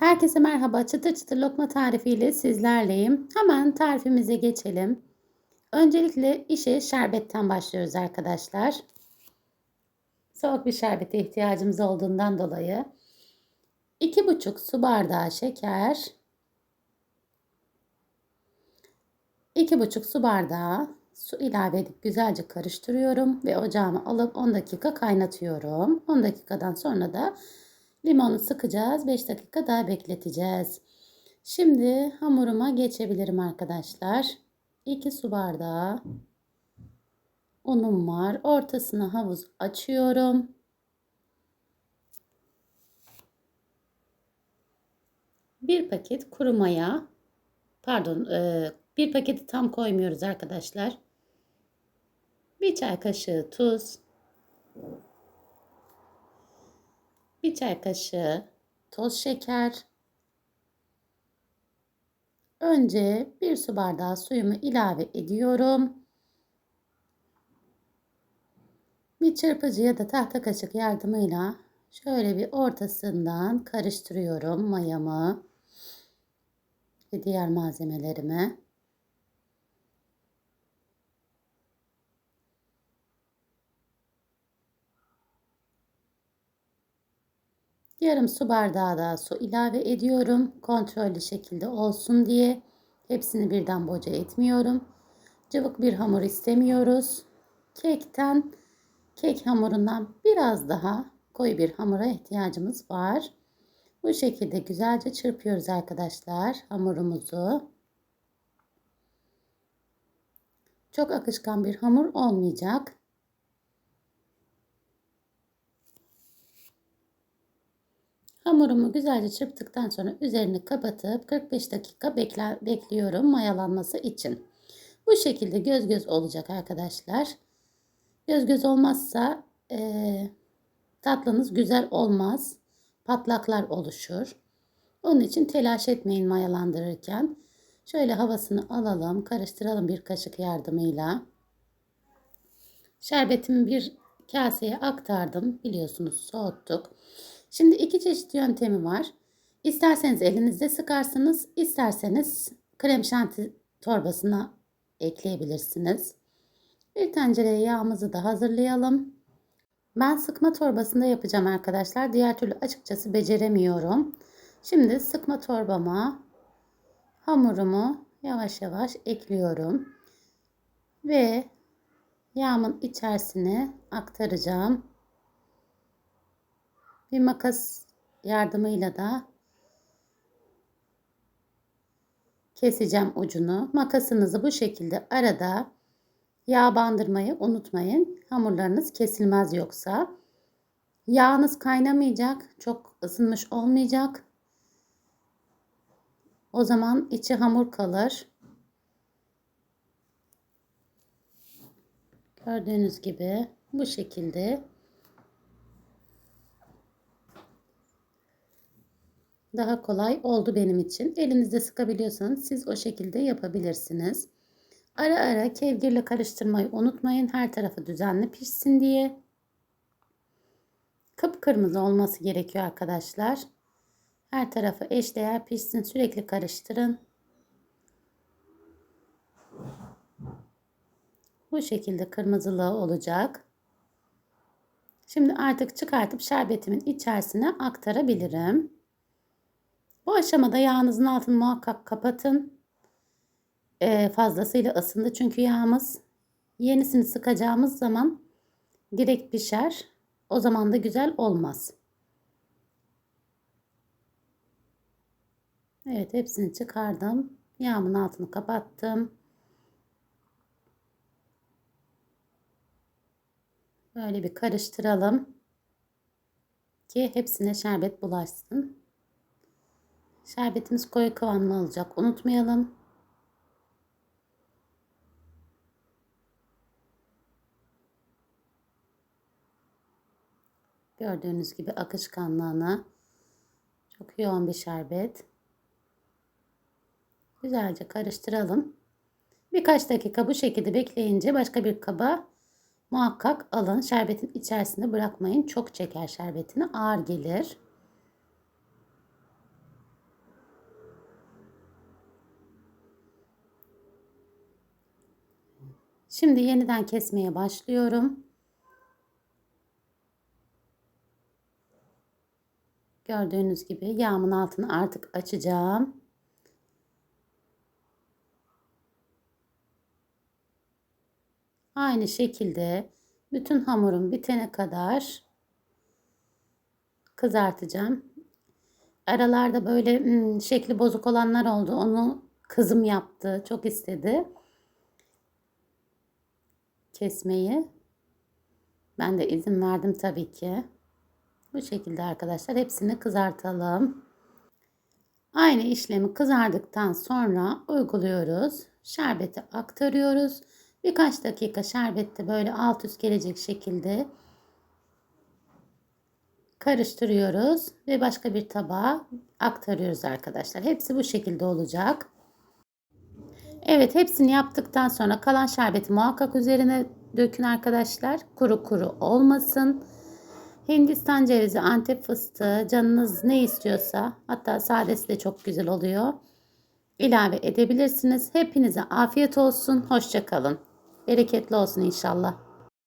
Herkese merhaba. Çıtır çıtır lokma tarifiyle sizlerleyim. Hemen tarifimize geçelim. Öncelikle işe şerbetten başlıyoruz arkadaşlar. Soğuk bir şerbete ihtiyacımız olduğundan dolayı 2,5 su bardağı şeker, 2,5 su bardağı su ilave edip güzelce karıştırıyorum ve ocağıma alıp 10 dakika kaynatıyorum. 10 dakikadan sonra da Limonu sıkacağız. 5 dakika daha bekleteceğiz. Şimdi hamuruma geçebilirim arkadaşlar. 2 su bardağı unum var. Ortasına havuz açıyorum. Bir paket kuru maya. Pardon, e, bir paketi tam koymuyoruz arkadaşlar. Bir çay kaşığı tuz. Bir çay kaşığı toz şeker. Önce bir su bardağı suyumu ilave ediyorum. Bir çırpıcı ya da tahta kaşık yardımıyla şöyle bir ortasından karıştırıyorum mayamı ve diğer malzemelerimi. Yarım su bardağı daha su ilave ediyorum. Kontrollü şekilde olsun diye. Hepsini birden boca etmiyorum. Cıvık bir hamur istemiyoruz. Kekten, kek hamurundan biraz daha koyu bir hamura ihtiyacımız var. Bu şekilde güzelce çırpıyoruz arkadaşlar hamurumuzu. Çok akışkan bir hamur olmayacak. Hamurumu güzelce çırptıktan sonra üzerini kapatıp 45 dakika bekle, bekliyorum mayalanması için. Bu şekilde göz göz olacak arkadaşlar. Göz göz olmazsa e, tatlınız güzel olmaz. Patlaklar oluşur. Onun için telaş etmeyin mayalandırırken. Şöyle havasını alalım, karıştıralım bir kaşık yardımıyla. Şerbetimi bir kaseye aktardım. Biliyorsunuz soğuttuk. Şimdi iki çeşit yöntemi var. İsterseniz elinizde sıkarsınız, isterseniz krem şanti torbasına ekleyebilirsiniz. Bir tencereye yağımızı da hazırlayalım. Ben sıkma torbasında yapacağım arkadaşlar. Diğer türlü açıkçası beceremiyorum. Şimdi sıkma torbama hamurumu yavaş yavaş ekliyorum. Ve yağımın içerisine aktaracağım. Bir makas yardımıyla da keseceğim ucunu. Makasınızı bu şekilde arada yağ bandırmayı unutmayın. Hamurlarınız kesilmez yoksa. Yağınız kaynamayacak. Çok ısınmış olmayacak. O zaman içi hamur kalır. Gördüğünüz gibi bu şekilde daha kolay oldu benim için. Elinizde sıkabiliyorsanız siz o şekilde yapabilirsiniz. Ara ara kevgirle karıştırmayı unutmayın. Her tarafı düzenli pişsin diye. Kıpkırmızı olması gerekiyor arkadaşlar. Her tarafı eşdeğer pişsin. Sürekli karıştırın. Bu şekilde kırmızılığı olacak. Şimdi artık çıkartıp şerbetimin içerisine aktarabilirim. Bu aşamada yağınızın altını muhakkak kapatın. Ee, fazlasıyla ısındı çünkü yağımız. Yenisini sıkacağımız zaman direkt pişer. O zaman da güzel olmaz. Evet hepsini çıkardım. Yağımın altını kapattım. Böyle bir karıştıralım ki hepsine şerbet bulaşsın. Şerbetimiz koyu kıvamlı olacak. Unutmayalım. Gördüğünüz gibi akışkanlığına çok yoğun bir şerbet. Güzelce karıştıralım. Birkaç dakika bu şekilde bekleyince başka bir kaba muhakkak alın. Şerbetin içerisinde bırakmayın. Çok çeker şerbetini ağır gelir. Şimdi yeniden kesmeye başlıyorum. Gördüğünüz gibi yağımın altını artık açacağım. Aynı şekilde bütün hamurum bitene kadar kızartacağım. Aralarda böyle hmm, şekli bozuk olanlar oldu. Onu kızım yaptı. Çok istedi kesmeyi. Ben de izin verdim tabii ki. Bu şekilde arkadaşlar hepsini kızartalım. Aynı işlemi kızardıktan sonra uyguluyoruz. Şerbeti aktarıyoruz. Birkaç dakika şerbette böyle alt üst gelecek şekilde karıştırıyoruz ve başka bir tabağa aktarıyoruz arkadaşlar. Hepsi bu şekilde olacak. Evet hepsini yaptıktan sonra kalan şerbeti muhakkak üzerine dökün arkadaşlar. Kuru kuru olmasın. Hindistan cevizi, antep fıstığı canınız ne istiyorsa hatta sadesi de çok güzel oluyor. ilave edebilirsiniz. Hepinize afiyet olsun. Hoşçakalın. Bereketli olsun inşallah.